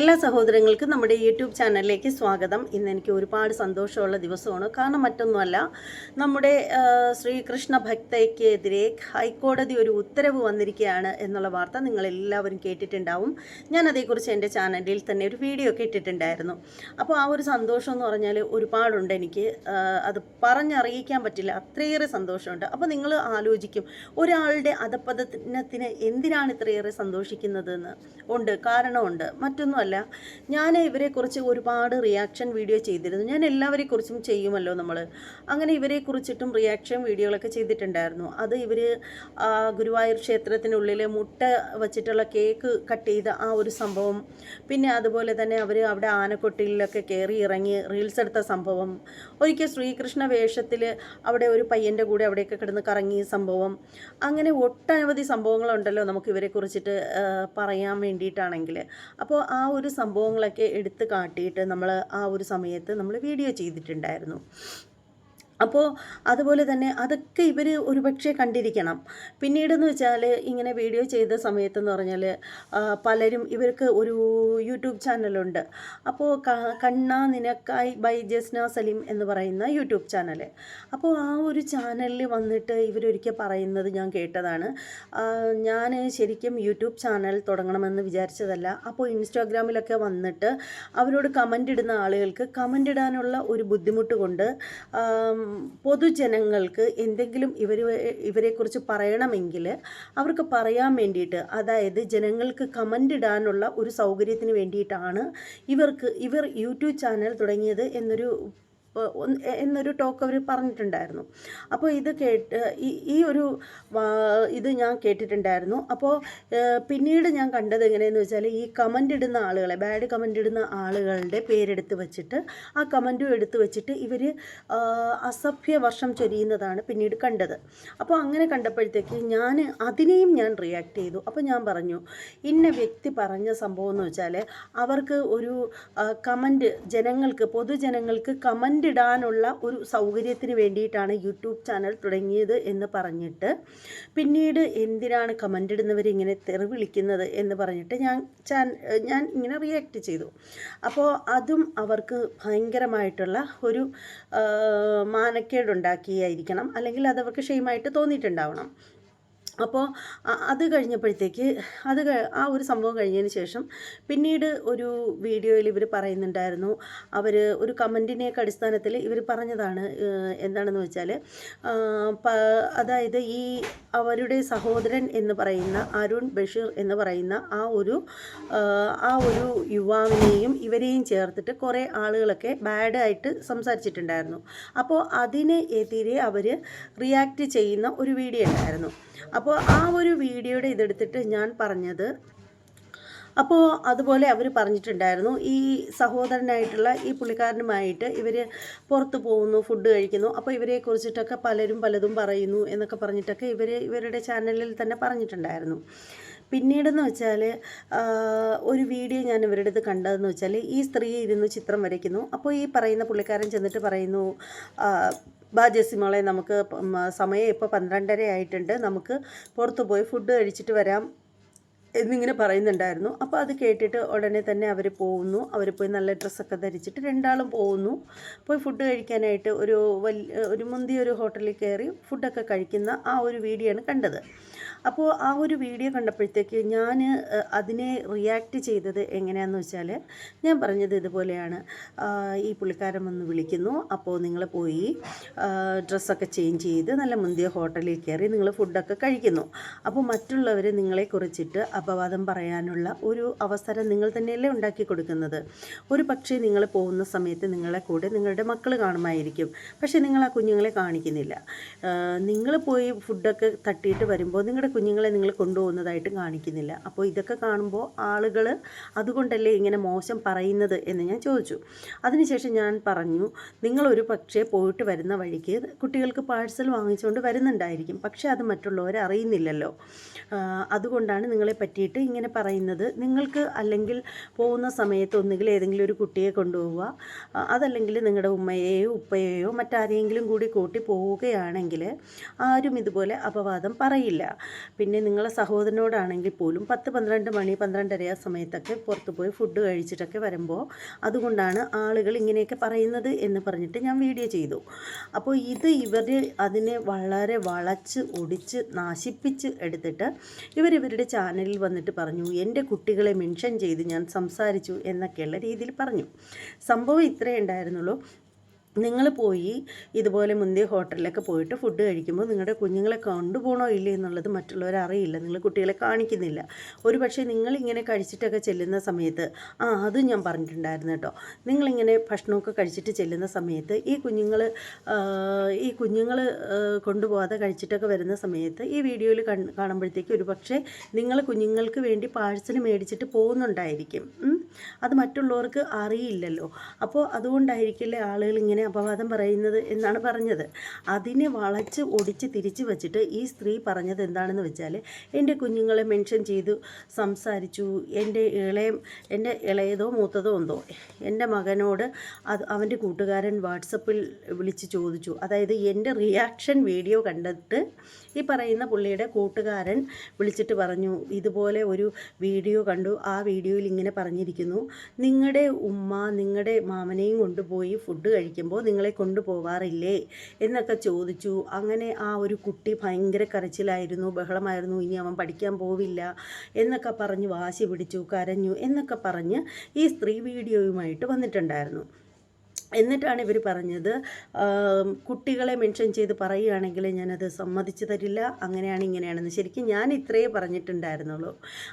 എല്ലാ സഹോദരങ്ങൾക്കും നമ്മുടെ യൂട്യൂബ് ചാനലിലേക്ക് സ്വാഗതം. ഇന്ന് എനിക്ക് ഒരുപാട് സന്തോഷമുള്ള ദിവസമാണ്. കാരണം മറ്റൊന്നുമല്ല നമ്മുടെ ശ്രീകൃഷ്ണ ഭക്തയ്ക്കെതിരെ ഹൈക്കോടതി ഒരു ഉത്തരവ് വന്നിരിക്കുകയാണ് എന്നുള്ള വാർത്ത നിങ്ങൾ എല്ലാവരും കേട്ടിട്ടുണ്ടാവും. ഞാൻ അതേക്കുറിച്ച് എന്റെ ചാനലിൽ തന്നെ ഒരു വീഡിയോ ഒക്കെ ഇട്ടിട്ടുണ്ടായിരുന്നു. അപ്പോൾ ആ ഒരു സന്തോഷം എന്ന് പറഞ്ഞാൽ ഒരുപാടുണ്ട് എനിക്ക്. അത് പറഞ്ഞറിയിക്കാൻ പറ്റില്ല. അത്രയേറെ സന്തോഷമുണ്ട്. അപ്പോൾ നിങ്ങൾ ആലോചിക്കും ഒരാളുടെ അധപ്പതനത്തിന് എന്തിനാണ് ഇത്രയേറെ സന്തോഷിക്കുന്നതെന്ന്. ഉണ്ട് കാരണമുണ്ട്. മറ്റൊന്നുമല്ല ഞാൻ ഇവരെക്കുറിച്ച് ഒരുപാട് റിയാക്ഷൻ വീഡിയോ ചെയ്തിരുന്നു. ഞാൻ എല്ലാവരെ കുറിച്ചും ചെയ്യുമല്ലോ നമ്മൾ അങ്ങനെ ഇവരെ കുറിച്ചിട്ടും റിയാക്ഷൻ വീഡിയോകളൊക്കെ ചെയ്തിട്ടുണ്ടായിരുന്നു. അത് ഇവർ ഗുരുവായൂർ ക്ഷേത്രത്തിനുള്ളിൽ മുട്ട വച്ചിട്ടുള്ള കേക്ക് കട്ട് ചെയ്ത ആ ഒരു സംഭവം. പിന്നെ അതുപോലെ തന്നെ അവർ അവിടെ ആനക്കൊട്ടിലൊക്കെ കയറി ഇറങ്ങി റീൽസ് എടുത്ത സംഭവം. ഒരിക്കൽ ശ്രീകൃഷ്ണ വേഷത്തിൽ അവിടെ ഒരു പയ്യന്റെ കൂടെ അവിടെയൊക്കെ കിടന്ന് കറങ്ങിയ സംഭവം. അങ്ങനെ ഒട്ടനവധി സംഭവങ്ങളുണ്ടല്ലോ നമുക്ക് ഇവരെ കുറിച്ചിട്ട് പറയാൻ വേണ്ടിയിട്ടാണെങ്കിൽ അപ്പോൾ ആ ഒരു സംഭവങ്ങളൊക്കെ എടുത്ത് കാട്ടിയിട്ട് നമ്മൾ ആ ഒരു സമയത്ത് നമ്മൾ വീഡിയോ ചെയ്തിട്ടുണ്ടായിരുന്നു. അപ്പോൾ അതുപോലെ തന്നെ അതൊക്കെ ഇവർ ഒരുപക്ഷെ കണ്ടിരിക്കണം. പിന്നീടെന്ന് വെച്ചാൽ ഇങ്ങനെ വീഡിയോ ചെയ്ത സമയത്തെന്ന് പറഞ്ഞാൽ പലരും ഇവർക്ക് ഒരു യൂട്യൂബ് ചാനലുണ്ട്. അപ്പോൾ കണ്ണ നിനക്കായി ബൈ ജസ്ന സലീം എന്ന് പറയുന്ന യൂട്യൂബ് ചാനൽ അപ്പോൾ ആ ഒരു ചാനലിൽ വന്നിട്ട് ഇവരൊരിക്കൽ പറയുന്നത് ഞാൻ കേട്ടതാണ്. ഞാൻ ശരിക്കും യൂട്യൂബ് ചാനൽ തുടങ്ങണമെന്ന് വിചാരിച്ചതല്ല. അപ്പോൾ ഇൻസ്റ്റാഗ്രാമിലൊക്കെ വന്നിട്ട് അവരോട് കമന്റ് ഇടുന്ന ആളുകൾക്ക് കമന്റ് ഇടാനുള്ള ഒരു ബുദ്ധിമുട്ട് കൊണ്ട് പൊതുജനങ്ങൾക്ക് എന്തെങ്കിലും ഇവർ ഇവരെക്കുറിച്ച് പറയണമെങ്കിൽ അവർക്ക് പറയാൻ വേണ്ടിയിട്ട് അതായത് ജനങ്ങൾക്ക് കമന്റ് ഇടാനുള്ള ഒരു സൗകര്യത്തിന് വേണ്ടിയിട്ടാണ് ഇവർക്ക് ഇവർ യൂട്യൂബ് ചാനൽ തുടങ്ങിയത് എന്നൊരു എന്നൊരു ടോക്ക് അവർ പറഞ്ഞിട്ടുണ്ടായിരുന്നു. അപ്പോൾ ഇത് കേട്ട് ഈ ഒരു ഇത് ഞാൻ കേട്ടിട്ടുണ്ടായിരുന്നു. അപ്പോൾ പിന്നീട് ഞാൻ കണ്ടത് എങ്ങനെയെന്ന് വെച്ചാൽ ഈ കമന്റ് ഇടുന്ന ആളുകളെ ബാഡ് കമന്റ് ഇടുന്ന ആളുകളുടെ പേരെടുത്ത് വെച്ചിട്ട് ആ കമന്റും എടുത്ത് വെച്ചിട്ട് ഇവർ അസഭ്യ വർഷം ചൊരിയുന്നതാണ് പിന്നീട് കണ്ടത്. അപ്പോൾ അങ്ങനെ കണ്ടപ്പോഴത്തേക്ക് ഞാൻ അതിനെയും ഞാൻ റിയാക്ട് ചെയ്തു. അപ്പോൾ ഞാൻ പറഞ്ഞു ഇന്ന വ്യക്തി പറഞ്ഞ സംഭവം എന്ന് വെച്ചാൽ അവർക്ക് ഒരു കമന്റ് ജനങ്ങൾക്ക് പൊതുജനങ്ങൾക്ക് കമന്റ് ഇടാനുള്ള ഒരു സൗകര്യത്തിന് വേണ്ടിയിട്ടാണ് യൂട്യൂബ് ചാനൽ തുടങ്ങിയത് എന്ന് പറഞ്ഞിട്ട് പിന്നീട് എന്തിനാണ് കമന്റ് ഇടുന്നവർ ഇങ്ങനെ തെറി വിളിക്കുന്നത് എന്ന് പറഞ്ഞിട്ട് ഞാൻ ഞാൻ ഇങ്ങനെ റിയാക്ട് ചെയ്തു. അപ്പോൾ അതും അവർക്ക് ഭയങ്കരമായിട്ടുള്ള ഒരു മാനക്കേടുണ്ടാക്കിയായിരിക്കണം. അല്ലെങ്കിൽ അതവർക്ക് ഷെയിമായിട്ട് തോന്നിയിട്ടുണ്ടാവണം. അപ്പോൾ അത് കഴിഞ്ഞപ്പോഴത്തേക്ക് അത് ആ ഒരു സംഭവം കഴിഞ്ഞതിന് ശേഷം പിന്നീട് ഒരു വീഡിയോയിൽ ഇവർ പറയുന്നുണ്ടായിരുന്നു. അവർ ഒരു കമന്റിനെയൊക്കെ അടിസ്ഥാനത്തിൽ ഇവർ പറഞ്ഞതാണ് എന്താണെന്ന് വെച്ചാൽ അതായത് ഈ അവരുടെ സഹോദരൻ എന്ന് പറയുന്ന അരുൺ ബഷീർ എന്ന് പറയുന്ന ആ ഒരു ആ ഒരു യുവാവിനെയും ഇവരെയും ചേർത്തിട്ട് കുറേ ആളുകളൊക്കെ ബാഡായിട്ട് സംസാരിച്ചിട്ടുണ്ടായിരുന്നു. അപ്പോൾ അതിന് എതിരെ അവർ റിയാക്ട് ചെയ്യുന്ന ഒരു വീഡിയോ ഉണ്ടായിരുന്നു. അപ്പോൾ ആ ഒരു വീഡിയോയുടെ ഇതെടുത്തിട്ട് ഞാൻ പറഞ്ഞത് അപ്പോൾ അതുപോലെ അവർ പറഞ്ഞിട്ടുണ്ടായിരുന്നു ഈ സഹോദരനായിട്ടുള്ള ഈ പുള്ളിക്കാരനുമായിട്ട് ഇവർ പുറത്ത് പോകുന്നു ഫുഡ് കഴിക്കുന്നു. അപ്പോൾ ഇവരെ കുറിച്ചിട്ടൊക്കെ പലരും പലതും പറയുന്നു എന്നൊക്കെ പറഞ്ഞിട്ടൊക്കെ ഇവർ ഇവരുടെ ചാനലിൽ തന്നെ പറഞ്ഞിട്ടുണ്ടായിരുന്നു. പിന്നീടെന്ന് വെച്ചാൽ ഒരു വീഡിയോ ഞാൻ ഇവരുടെ അടുത്ത് കണ്ടതെന്ന് വെച്ചാൽ ഈ സ്ത്രീ ഇരുന്ന് ചിത്രം വരയ്ക്കുന്നു. അപ്പോൾ ഈ പറയുന്ന പുള്ളിക്കാരൻ ചെന്നിട്ട് പറയുന്നു ബാജസിമോളെ നമുക്ക് സമയം ഇപ്പോൾ പന്ത്രണ്ടര ആയിട്ടുണ്ട് നമുക്ക് പുറത്ത് പോയി ഫുഡ് കഴിച്ചിട്ട് വരാം. എന്നിങ്ങനെ പറയുന്നുണ്ടായിരുന്നു. അപ്പോൾ അത് കേട്ടിട്ട് ഉടനെ തന്നെ അവർ പോകുന്നു അവർ പോയി നല്ല ഡ്രസ്സൊക്കെ ധരിച്ചിട്ട് രണ്ടാളും പോകുന്നു പോയി ഫുഡ് കഴിക്കാനായിട്ട് ഒരു വലിയ ഒരു മുന്തിയ ഒരു ഹോട്ടലിൽ കയറി ഫുഡൊക്കെ കഴിക്കുന്ന ആ ഒരു വീഡിയോ ആണ് കണ്ടത്. അപ്പോൾ ആ ഒരു വീഡിയോ കണ്ടപ്പോഴത്തേക്ക് ഞാൻ അതിനെ റിയാക്ട് ചെയ്തത് എങ്ങനെയാണെന്ന് വെച്ചാൽ ഞാൻ പറഞ്ഞത് ഇതുപോലെയാണ്. ഈ പുള്ളിക്കാരൻ വന്ന് വിളിക്കുന്നു. അപ്പോൾ നിങ്ങൾ പോയി ഡ്രസ്സൊക്കെ ചേഞ്ച് ചെയ്ത് നല്ല മുന്തിയ ഹോട്ടലിൽ കയറി നിങ്ങൾ ഫുഡൊക്കെ കഴിക്കുന്നു. അപ്പോൾ മറ്റുള്ളവർ നിങ്ങളെ കുറിച്ചിട്ട് അപവാദം പറയാനുള്ള ഒരു അവസരം നിങ്ങൾ തന്നെയല്ലേ ഉണ്ടാക്കി കൊടുക്കുന്നത്. ഒരു പക്ഷേ നിങ്ങൾ പോകുന്ന സമയത്ത് നിങ്ങളെ കൂടെ നിങ്ങളുടെ മക്കൾ കാണുമായിരിക്കും. പക്ഷേ നിങ്ങൾ ആ കുഞ്ഞുങ്ങളെ കാണിക്കുന്നില്ല. നിങ്ങൾ പോയി ഫുഡൊക്കെ തട്ടിയിട്ട് വരുമ്പോൾ നിങ്ങളുടെ കുഞ്ഞുങ്ങളെ നിങ്ങൾ കൊണ്ടുപോകുന്നതായിട്ട് കാണിക്കുന്നില്ല. അപ്പോൾ ഇതൊക്കെ കാണുമ്പോൾ ആളുകൾ അതുകൊണ്ടല്ലേ ഇങ്ങനെ മോശം പറയുന്നത് എന്ന് ഞാൻ ചോദിച്ചു. അതിനുശേഷം ഞാൻ പറഞ്ഞു നിങ്ങളൊരു പക്ഷേ പോയിട്ട് വരുന്ന വഴിക്ക് കുട്ടികൾക്ക് പാഴ്സൽ വാങ്ങിച്ചുകൊണ്ട് വരുന്നുണ്ടായിരിക്കും. പക്ഷേ അത് മറ്റുള്ളവരെ അറിയുന്നില്ലല്ലോ അതുകൊണ്ടാണ് നിങ്ങളെ പറ്റിയിട്ട് ഇങ്ങനെ പറയുന്നത്. നിങ്ങൾക്ക് അല്ലെങ്കിൽ പോകുന്ന സമയത്ത് ഒന്നുകിൽ ഏതെങ്കിലും ഒരു കുട്ടിയെ കൊണ്ടുപോവുക അതല്ലെങ്കിൽ നിങ്ങളുടെ ഉമ്മയെയോ ഉപ്പയെയോ മറ്റാരെങ്കിലും കൂടി കൂട്ടി പോവുകയാണെങ്കിൽ ആരും ഇതുപോലെ അപവാദം പറയില്ല. പിന്നെ നിങ്ങളെ സഹോദരനോടാണെങ്കിൽ പോലും പത്ത് പന്ത്രണ്ട് മണി പന്ത്രണ്ടര ആ സമയത്തൊക്കെ പുറത്ത് പോയി ഫുഡ് കഴിച്ചിട്ടൊക്കെ വരുമ്പോൾ അതുകൊണ്ടാണ് ആളുകൾ ഇങ്ങനെയൊക്കെ പറയുന്നത് എന്ന് പറഞ്ഞിട്ട് ഞാൻ വീഡിയോ ചെയ്തു. അപ്പോൾ ഇത് ഇവർ അതിനെ വളരെ വളച്ച് ഒടിച്ച് നാശിപ്പിച്ച് എടുത്തിട്ട് ഇവരിവരുടെ ചാനലിൽ വന്നിട്ട് പറഞ്ഞു എന്റെ കുട്ടികളെ മെൻഷൻ ചെയ്ത് ഞാൻ സംസാരിച്ചു എന്നൊക്കെയുള്ള രീതിയിൽ പറഞ്ഞു. സംഭവം ഇത്രയേ ഉണ്ടായിരുന്നുള്ളൂ. നിങ്ങൾ പോയി ഇതുപോലെ മുന്തിയ ഹോട്ടലിലൊക്കെ പോയിട്ട് ഫുഡ് കഴിക്കുമ്പോൾ നിങ്ങളുടെ കുഞ്ഞുങ്ങളെ കൊണ്ടുപോകണോ ഇല്ലേ എന്നുള്ളത് മറ്റുള്ളവർ അറിയില്ല. നിങ്ങൾ കുട്ടികളെ കാണിക്കുന്നില്ല. ഒരു പക്ഷേ നിങ്ങളിങ്ങനെ കഴിച്ചിട്ടൊക്കെ ചെല്ലുന്ന സമയത്ത് ആ അതും ഞാൻ പറഞ്ഞിട്ടുണ്ടായിരുന്നു കേട്ടോ. നിങ്ങളിങ്ങനെ ഭക്ഷണമൊക്കെ കഴിച്ചിട്ട് ചെല്ലുന്ന സമയത്ത് ഈ കുഞ്ഞുങ്ങൾ ഈ കുഞ്ഞുങ്ങൾ കൊണ്ടുപോകാതെ കഴിച്ചിട്ടൊക്കെ വരുന്ന സമയത്ത് ഈ വീഡിയോയിൽ കാണുമ്പോഴത്തേക്ക് ഒരു പക്ഷേ നിങ്ങൾ കുഞ്ഞുങ്ങൾക്ക് വേണ്ടി പാഴ്സൽ മേടിച്ചിട്ട് പോകുന്നുണ്ടായിരിക്കും. അത് മറ്റുള്ളവർക്ക് അറിയില്ലല്ലോ. അപ്പോൾ അതുകൊണ്ടായിരിക്കില്ലേ ആളുകൾ ഇങ്ങനെ അപവാദം പറയുന്നത് എന്നാണ് പറഞ്ഞത്. അതിനെ വളച്ച് ഒടിച്ച് തിരിച്ചു വച്ചിട്ട് ഈ സ്ത്രീ പറഞ്ഞത് എന്താണെന്ന് വെച്ചാൽ എന്റെ കുഞ്ഞുങ്ങളെ മെൻഷൻ ചെയ്തു സംസാരിച്ചു എന്റെ ഇളയ എന്റെ ഇളയതോ മൂത്തതോ എന്തോ എന്റെ മകനോട് അത് അവന്റെ കൂട്ടുകാരൻ വാട്സപ്പിൽ വിളിച്ച് ചോദിച്ചു. അതായത് എന്റെ റിയാക്ഷൻ വീഡിയോ കണ്ടിട്ട് ഈ പറയുന്ന പുള്ളിയുടെ കൂട്ടുകാരൻ വിളിച്ചിട്ട് പറഞ്ഞു ഇതുപോലെ ഒരു വീഡിയോ കണ്ടു ആ വീഡിയോയിൽ ഇങ്ങനെ പറഞ്ഞിരിക്കുന്നു. നിങ്ങളുടെ ഉമ്മ നിങ്ങളുടെ മാമനെയും കൊണ്ടുപോയി ഫുഡ് കഴിക്കുമ്പോൾ നിങ്ങളെ കൊണ്ടുപോവാറില്ലേ? എന്നൊക്കെ ചോദിച്ചു. അങ്ങനെ ആ ഒരു കുട്ടി ഭയങ്കര കരച്ചിലായിരുന്നു. ബഹളമായിരുന്നു. ഇനി അവൻ പഠിക്കാൻ പോവില്ല എന്നൊക്കെ പറഞ്ഞ് വാശി പിടിച്ചു കരഞ്ഞു എന്നൊക്കെ പറഞ്ഞ് ഈ സ്ത്രീ വീഡിയോയുമായിട്ട് വന്നിട്ടുണ്ടായിരുന്നു. എന്നിട്ടാണ് ഇവർ പറഞ്ഞത് കുട്ടികളെ മെൻഷൻ ചെയ്ത് പറയുകയാണെങ്കിൽ ഞാനത് സമ്മതിച്ചു തരില്ല അങ്ങനെയാണ് ഇങ്ങനെയാണെന്ന്. ശരിക്കും ഞാൻ ഇത്രയേ പറഞ്ഞിട്ടുണ്ടായിരുന്നുള്ളൂ.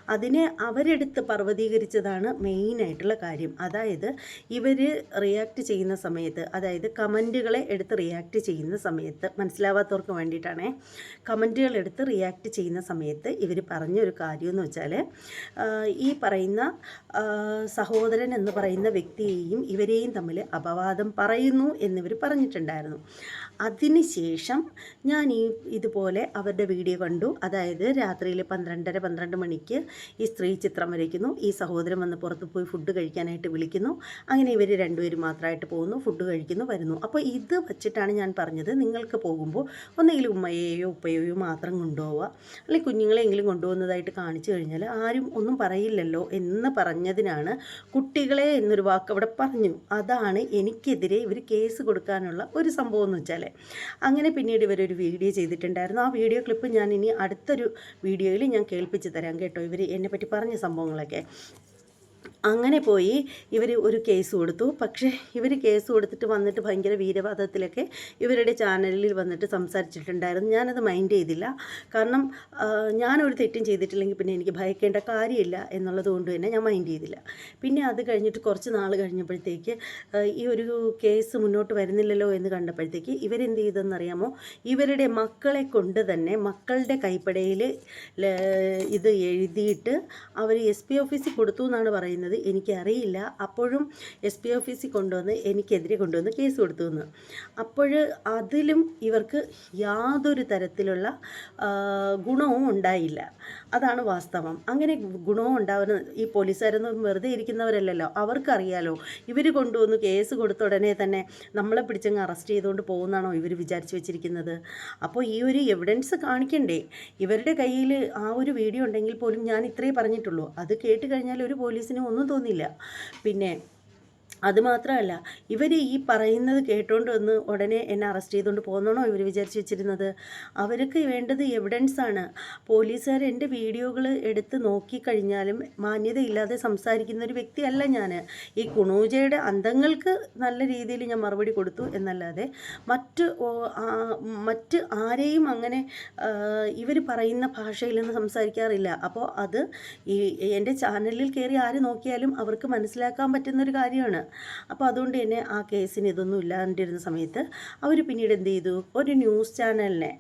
അതിനെ അവരെടുത്ത് പർവതീകരിച്ചതാണ് മെയിനായിട്ടുള്ള കാര്യം. അതായത് ഇവർ റിയാക്ട് ചെയ്യുന്ന സമയത്ത് അതായത് കമന്റുകളെ എടുത്ത് റിയാക്ട് ചെയ്യുന്ന സമയത്ത് മനസ്സിലാവാത്തവർക്ക് വേണ്ടിയിട്ടാണേ കമന്റുകൾ എടുത്ത് റിയാക്ട് ചെയ്യുന്ന സമയത്ത് ഇവർ പറഞ്ഞൊരു കാര്യമെന്ന് വെച്ചാൽ ഈ പറയുന്ന സഹോദരൻ എന്ന് പറയുന്ന വ്യക്തിയെയും ഇവരെയും തമ്മിൽ അപവാദം പറയുന്നു എന്നിവർ പറഞ്ഞിട്ടുണ്ടായിരുന്നു. അതിനുശേഷം ഞാൻ ഈ ഇതുപോലെ അവരുടെ വീഡിയോ കണ്ടു. അതായത് രാത്രിയിൽ പന്ത്രണ്ടര പന്ത്രണ്ട് മണിക്ക് ഈ സ്ത്രീ ചിത്രം വരയ്ക്കുന്നു. ഈ സഹോദരൻ വന്ന് പുറത്ത് പോയി ഫുഡ് കഴിക്കാനായിട്ട് വിളിക്കുന്നു. അങ്ങനെ ഇവർ രണ്ടുപേരും മാത്രമായിട്ട് പോകുന്നു ഫുഡ് കഴിക്കുന്നു വരുന്നു. അപ്പോൾ ഇത് വച്ചിട്ടാണ് ഞാൻ പറഞ്ഞത് നിങ്ങൾക്ക് പോകുമ്പോൾ ഒന്നെങ്കിൽ ഉമ്മയെയോ ഉപ്പയെയോ മാത്രം കൊണ്ടുപോവുക. അല്ലെങ്കിൽ കുഞ്ഞുങ്ങളെങ്കിലും കൊണ്ടുപോകുന്നതായിട്ട് കാണിച്ചു കഴിഞ്ഞാൽ ആരും ഒന്നും പറയില്ലല്ലോ എന്ന് പറഞ്ഞതിനാണ് കുട്ടികളെ എന്നൊരു വാക്ക് അവിടെ പറഞ്ഞു. അതാണ് എനിക്കെതിരെ ഇവർ കേസ് കൊടുക്കാനുള്ള ഒരു സംഭവം എന്ന് വെച്ചാൽ അങ്ങനെ പിന്നീട് ഇവരൊരു വീഡിയോ ചെയ്തിട്ടുണ്ടായിരുന്നു. ആ വീഡിയോ ക്ലിപ്പ് ഞാൻ ഇനി അടുത്തൊരു വീഡിയോയിൽ ഞാൻ കേൾപ്പിച്ച് തരാം കേട്ടോ ഇവർ എന്നെപ്പറ്റി പറഞ്ഞ സംഭവങ്ങളൊക്കെ. അങ്ങനെ പോയി ഇവർ ഒരു കേസ് കൊടുത്തു. പക്ഷേ ഇവർ കേസ് കൊടുത്തിട്ട് വന്നിട്ട് ഭയങ്കര വീരവാദത്തിലൊക്കെ ഇവരുടെ ചാനലിൽ വന്നിട്ട് സംസാരിച്ചിട്ടുണ്ടായിരുന്നു. ഞാനത് മൈൻഡ് ചെയ്തില്ല. കാരണം ഞാനൊരു തെറ്റും ചെയ്തിട്ടില്ലെങ്കിൽ പിന്നെ എനിക്ക് ഭയക്കേണ്ട കാര്യമില്ല എന്നുള്ളത് കൊണ്ട് തന്നെ ഞാൻ മൈൻഡ് ചെയ്തില്ല. പിന്നെ അത് കഴിഞ്ഞിട്ട് കുറച്ച് നാൾ കഴിഞ്ഞപ്പോഴത്തേക്ക് ഈ ഒരു കേസ് മുന്നോട്ട് വരുന്നില്ലല്ലോ എന്ന് കണ്ടപ്പോഴത്തേക്ക് ഇവരെന്ത് ചെയ്തെന്നറിയാമോ? ഇവരുടെ മക്കളെ കൊണ്ട് തന്നെ മക്കളുടെ കൈപ്പടയിൽ ഇത് എഴുതിയിട്ട് അവർ എസ് പി ഓഫീസിൽ കൊടുത്തു എന്നാണ് പറയുന്നത്. എനിക്കറിയില്ല. അപ്പോഴും എസ് പി ഓഫീസിൽ കൊണ്ടുവന്ന് എനിക്കെതിരെ കൊണ്ടുവന്ന് കേസ് കൊടുത്തു എന്ന് അപ്പോൾ അതിലും ഇവർക്ക് യാതൊരു തരത്തിലുള്ള ഗുണവും ഉണ്ടായില്ല. അതാണ് വാസ്തവം. അങ്ങനെ ഗുണവും ഉണ്ടാവുന്ന ഈ പോലീസുകാരൊന്നും വെറുതെ ഇരിക്കുന്നവരല്ലല്ലോ. അവർക്കറിയാലോ ഇവർ കൊണ്ടുവന്ന് കേസ് കൊടുത്ത ഉടനെ തന്നെ നമ്മളെ പിടിച്ചങ്ങ് അറസ്റ്റ് ചെയ്തുകൊണ്ട് പോകുന്നതാണോ ഇവർ വിചാരിച്ചു വെച്ചിരിക്കുന്നത്? അപ്പോൾ ഈ ഒരു എവിഡൻസ് കാണിക്കണ്ടേ? ഇവരുടെ കയ്യിൽ ആ ഒരു വീഡിയോ ഉണ്ടെങ്കിൽ പോലും ഞാൻ ഇത്രേ പറഞ്ഞിട്ടുള്ളൂ. അത് കേട്ട് കഴിഞ്ഞാൽ ഒരു പോലീസിനും ഒന്നും തോന്നില്ല. പിന്നെ അതുമാത്രമല്ല ഇവർ ഈ പറയുന്നത് കേട്ടോണ്ട് വന്ന് ഉടനെ എന്നെ അറസ്റ്റ് ചെയ്തുകൊണ്ട് പോകുന്നതാണോ ഇവർ വിചാരിച്ച് വെച്ചിരുന്നത്? അവർക്ക് വേണ്ടത് എവിഡൻസ് ആണ്. പോലീസുകാർ എന്റെ വീഡിയോകൾ എടുത്ത് നോക്കിക്കഴിഞ്ഞാലും മാന്യതയില്ലാതെ സംസാരിക്കുന്ന ഒരു വ്യക്തിയല്ല ഞാൻ ഈ കുണൂജയുടെ അന്തങ്ങൾക്ക് നല്ല രീതിയിൽ ഞാൻ മറുപടി കൊടുത്തു എന്നല്ലാതെ മറ്റ് മറ്റ് ആരെയും അങ്ങനെ ഇവർ പറയുന്ന ഭാഷയിലൊന്നും സംസാരിക്കാറില്ല. അപ്പോൾ അത് ഈ എന്റെ ചാനലിൽ കയറി ആര് നോക്കിയാലും അവർക്ക് മനസ്സിലാക്കാൻ പറ്റുന്നൊരു കാര്യമാണ്. അപ്പോൾ അതുകൊണ്ട് തന്നെ ആ കേസിന് ഇതൊന്നും ഇല്ലാണ്ടിരുന്ന സമയത്ത് അവർ പിന്നീട് എന്ത് ചെയ്തു? ഒരു ന്യൂസ് ചാനലിനെ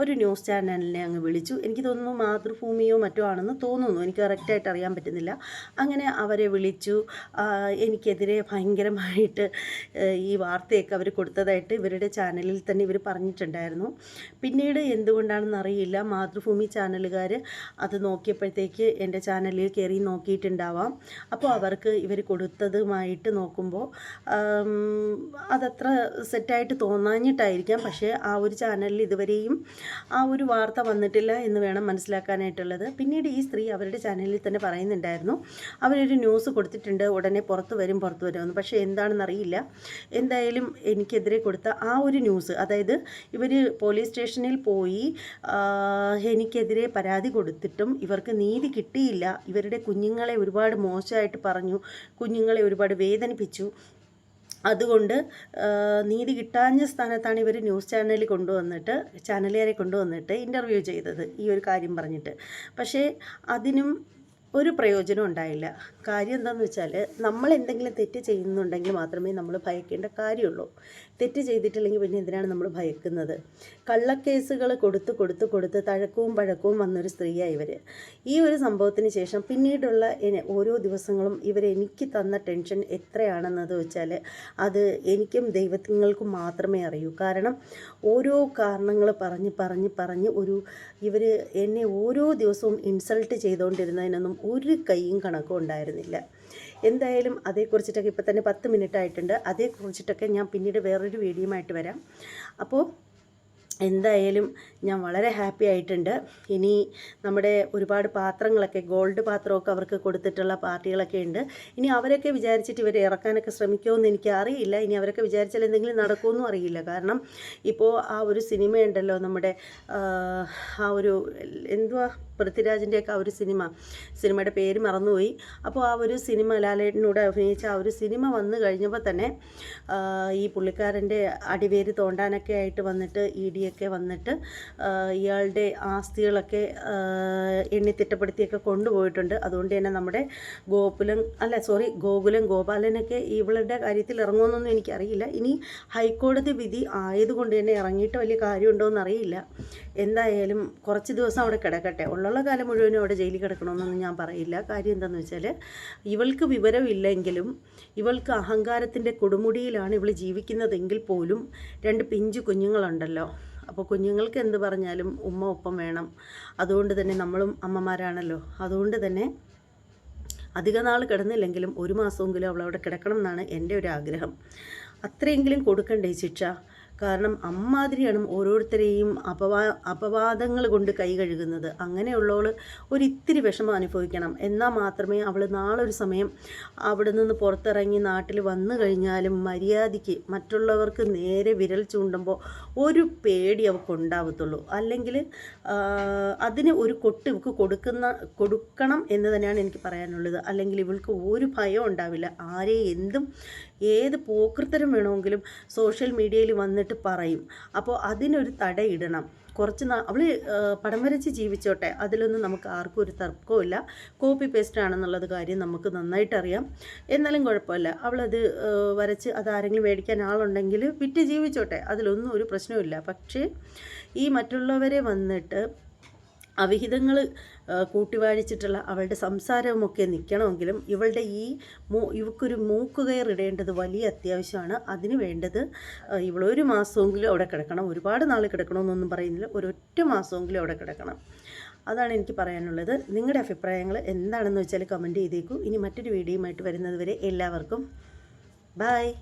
ഒരു ന്യൂസ് ചാനലിനെ അങ്ങ് വിളിച്ചു. എനിക്ക് തോന്നുന്നു മാതൃഭൂമിയോ മറ്റോ ആണെന്ന് തോന്നുന്നു. എനിക്ക് കറക്റ്റായിട്ട് അറിയാൻ പറ്റുന്നില്ല. അങ്ങനെ അവരെ വിളിച്ചു. എനിക്കെതിരെ ഭയങ്കരമായിട്ട് ഈ വാർത്തയൊക്കെ അവർ കൊടുത്തതായിട്ട് ഇവരുടെ ചാനലിൽ തന്നെ ഇവർ പറഞ്ഞിട്ടുണ്ടായിരുന്നു. പിന്നീട് എന്തുകൊണ്ടാണെന്ന് അറിയില്ല. മാതൃഭൂമി ചാനലുകാർ അത് നോക്കിയപ്പോഴത്തേക്ക് എന്റെ ചാനലിൽ കയറി നോക്കിയിട്ടുണ്ടാവാം. അപ്പോൾ അവർക്ക് ഇവർ കൊടുത്തതുമായിട്ട് നോക്കുമ്പോൾ നോക്കുമ്പോൾ അതത്ര സെറ്റായിട്ട് തോന്നാഞ്ഞിട്ടായിരിക്കാം. പക്ഷേ ആ ഒരു ചാനലിൽ ഇതുവരെയും ആ ഒരു വാർത്ത വന്നിട്ടില്ല എന്ന് വേണം മനസ്സിലാക്കാനായിട്ടുള്ളത്. പിന്നീട് ഈ സ്ത്രീ അവരുടെ ചാനലിൽ തന്നെ പറയുന്നുണ്ടായിരുന്നു. അവരൊരു ന്യൂസ് കൊടുത്തിട്ടുണ്ട് ഉടനെ പുറത്ത് വരും പുറത്ത് വരുമെന്ന് പക്ഷേ എന്താണെന്ന് അറിയില്ല എന്തായാലും എനിക്കെതിരെ കൊടുത്ത ആ ഒരു ന്യൂസ് അതായത് ഇവർ പോലീസ് സ്റ്റേഷനിൽ പോയി എനിക്കെതിരെ പരാതി കൊടുത്തിട്ടും ഇവർക്ക് നീതി കിട്ടിയില്ല. ഇവരുടെ കുഞ്ഞുങ്ങളെ ഒരുപാട് മോശമായിട്ട് പറഞ്ഞു കുഞ്ഞുങ്ങളെ ഒരുപാട് വേദനിപ്പിച്ചു അതുകൊണ്ട് ആ, നീതി കിട്ടാഞ്ഞ സ്ഥാനത്താണ് ഇവർ ന്യൂസ് ചാനലിൽ കൊണ്ടുവന്നിട്ട് ചാനലുകാരെ കൊണ്ടുവന്നിട്ട് ഇന്റർവ്യൂ ചെയ്തത് ഈ ഒരു കാര്യം പറഞ്ഞിട്ട്. പക്ഷേ അതിനും ഒരു പ്രയോജനം ഉണ്ടായില്ല. കാര്യം എന്താണെന്ന് വെച്ചാൽ നമ്മൾ എന്തെങ്കിലും തെറ്റ് ചെയ്യുന്നുണ്ടെങ്കിൽ മാത്രമേ നമ്മൾ ഭയക്കേണ്ട കാര്യമുള്ളൂ. തെറ്റ് ചെയ്തിട്ടില്ലെങ്കിൽ പിന്നെ എന്തിനാണ് നമ്മൾ ഭയക്കുന്നത്? കള്ളക്കേസുകൾ കൊടുത്ത് കൊടുത്ത് കൊടുത്ത് തഴക്കവും പഴക്കവും വന്നൊരു സ്ത്രീയാണ് ഇവർ ഈ ഒരു സംഭവത്തിന് ശേഷം പിന്നീടുള്ള ഓരോ ദിവസങ്ങളും ഇവരെനിക്ക് തന്ന ടെൻഷൻ എത്രയാണെന്നത് വെച്ചാൽ അത് എനിക്കും ദൈവങ്ങൾക്കും മാത്രമേ അറിയൂ. കാരണം ഓരോ കാരണങ്ങൾ പറഞ്ഞ് പറഞ്ഞ് പറഞ്ഞ് ഒരു ഇവർ എന്നെ ഓരോ ദിവസവും ഇൻസൾട്ട് ചെയ്തുകൊണ്ടിരുന്നതിനൊന്നും ഒരു കൈയും കണക്കും ഉണ്ടായിരുന്നില്ല. എന്തായാലും അതേക്കുറിച്ചിട്ടൊക്കെ ഇപ്പം തന്നെ പത്ത് മിനിറ്റ് ആയിട്ടുണ്ട്. അതേക്കുറിച്ചിട്ടൊക്കെ ഞാൻ പിന്നീട് വേറൊരു വീഡിയോയുമായിട്ട് വരാം. അപ്പോൾ എന്തായാലും ഞാൻ വളരെ ഹാപ്പി ആയിട്ടുണ്ട്. ഇനി നമ്മുടെ ഒരുപാട് പാത്രങ്ങളൊക്കെ ഗോൾഡ് പാത്രമൊക്കെ അവർക്ക് കൊടുത്തിട്ടുള്ള പാർട്ടികളൊക്കെ ഉണ്ട്. ഇനി അവരൊക്കെ വിചാരിച്ചിട്ട് ഇവർ ഇറക്കാനൊക്കെ ശ്രമിക്കുമെന്ന് എനിക്ക് അറിയില്ല. ഇനി അവരൊക്കെ വിചാരിച്ചാൽ എന്തെങ്കിലും നടക്കുമെന്നും അറിയില്ല. കാരണം ഇപ്പോൾ ആ ഒരു സിനിമയുണ്ടല്ലോ നമ്മുടെ ആ ഒരു എന്തുവാ പൃഥ്വിരാജിന്റെയൊക്കെ ആ ഒരു സിനിമ സിനിമയുടെ പേര് മറന്നുപോയി. അപ്പോൾ ആ ഒരു സിനിമ ലാലേട്ടനൂടെ അഭിനയിച്ച ആ ഒരു സിനിമ വന്നു കഴിഞ്ഞപ്പോൾ തന്നെ ഈ പുള്ളിക്കാരന്റെ അടിവേര് തോണ്ടാനൊക്കെ ആയിട്ട് വന്നിട്ട് ഇ ഡിയൊക്കെ വന്നിട്ട് ഇയാളുടെ ആസ്തികളൊക്കെ എണ്ണി തിട്ടപ്പെടുത്തിയൊക്കെ കൊണ്ടുപോയിട്ടുണ്ട്. അതുകൊണ്ട് തന്നെ നമ്മുടെ ഗോകുലം അല്ല സോറി ഗോകുലം ഗോപാലനൊക്കെ ഇവളുടെ കാര്യത്തിൽ ഇറങ്ങുമെന്നൊന്നും എനിക്കറിയില്ല. ഇനി ഹൈക്കോടതി വിധി ആയതുകൊണ്ട് തന്നെ ഇറങ്ങിയിട്ട് വലിയ കാര്യമുണ്ടോയെന്ന് അറിയില്ല എന്തായാലും കുറച്ച് ദിവസം അവിടെ കിടക്കട്ടെ. ഉള്ള കാലം മുഴുവനും അവിടെ ജയിലിൽ കിടക്കണമെന്നൊന്നും ഞാൻ പറയില്ല. കാര്യം എന്താണെന്ന് വെച്ചാൽ ഇവൾക്ക് വിവരമില്ലെങ്കിലും ഇവൾക്ക് അഹങ്കാരത്തിന്റെ കൊടുമുടിയിലാണ് ഇവൾ ജീവിക്കുന്നതെങ്കിൽ പോലും രണ്ട് പിഞ്ചു കുഞ്ഞുങ്ങളുണ്ടല്ലോ. അപ്പോൾ കുഞ്ഞുങ്ങൾക്ക് എന്ത് പറഞ്ഞാലും ഉമ്മ ഒപ്പം വേണം. അതുകൊണ്ട് തന്നെ നമ്മളും അമ്മമാരാണല്ലോ. അതുകൊണ്ട് തന്നെ അധിക നാൾ കിടന്നില്ലെങ്കിലും ഒരു മാസമെങ്കിലും അവളവിടെ കിടക്കണം എന്നാണ് എന്റെ ഒരു ആഗ്രഹം. അത്രയെങ്കിലും കൊടുക്കണ്ടേ ശിക്ഷ? കാരണം അമ്മാതിരിയാണ് ഓരോരുത്തരെയും അപവാ അപവാദങ്ങൾ കൊണ്ട് കൈ കഴുകുന്നത്. അങ്ങനെയുള്ളവൾ ഒരിത്തിരി വിഷമം അനുഭവിക്കണം. എന്നാൽ മാത്രമേ അവൾ നാളൊരു സമയം അവിടെ നിന്ന് പുറത്തിറങ്ങി നാട്ടിൽ വന്നു കഴിഞ്ഞാലും മര്യാദയ്ക്ക് മറ്റുള്ളവർക്ക് നേരെ വിരൽ ചൂണ്ടുമ്പോൾ ഒരു പേടി അവൾക്ക് ഉണ്ടാവത്തുള്ളൂ. അല്ലെങ്കിൽ അതിന് ഒരു കൊട്ട് ഇവൾക്ക് കൊടുക്കുന്ന കൊടുക്കണം എന്ന് തന്നെയാണ് എനിക്ക് പറയാനുള്ളത്. അല്ലെങ്കിൽ ഇവൾക്ക് ഒരു ഭയം ഉണ്ടാവില്ല. ആരെയും എന്തും ഏത് പോക്കൃത്തരം വേണമെങ്കിലും സോഷ്യൽ മീഡിയയിൽ വന്നിട്ട് പറയും. അപ്പോൾ അതിനൊരു തടയിടണം കുറച്ച് നാ അവൾ പടം വരച്ച് ജീവിച്ചോട്ടെ. അതിലൊന്നും നമുക്ക് ആർക്കും ഒരു തർക്കമില്ല കോപ്പി പേസ്റ്റ് ആണെന്നുള്ളത് കാര്യം നമുക്ക് നന്നായിട്ടറിയാം. എന്നാലും കുഴപ്പമില്ല. അവളത് വരച്ച് അതാരെങ്കിലും മേടിക്കാൻ ആളുണ്ടെങ്കിൽ വിറ്റ് ജീവിച്ചോട്ടെ. അതിലൊന്നും ഒരു പ്രശ്നവുമില്ല പക്ഷേ ഈ മറ്റുള്ളവരെ വന്നിട്ട് അവിഹിതങ്ങൾ കൂട്ടിവാഴിച്ചിട്ടുള്ള അവളുടെ സംസാരവുമൊക്കെ നിൽക്കണമെങ്കിലും ഇവളുടെ ഈ മൂ ഇവക്കൊരു മൂക്കുകയർ ഇടേണ്ടത് വലിയ അത്യാവശ്യമാണ്. അതിന് വേണ്ടത് ഇവളൊരു മാസമെങ്കിലും അവിടെ കിടക്കണം. ഒരുപാട് നാൾ കിടക്കണമെന്നൊന്നും പറയുന്നില്ല. ഒരൊറ്റ മാസമെങ്കിലും അവിടെ കിടക്കണം. അതാണ് എനിക്ക് പറയാനുള്ളത്. നിങ്ങളുടെ അഭിപ്രായങ്ങൾ എന്താണെന്ന് വെച്ചാൽ കമന്റ് ചെയ്തേക്കൂ. ഇനി മറ്റൊരു വീഡിയോയുമായിട്ട് വരുന്നത് വരെ എല്ലാവർക്കും ബായ്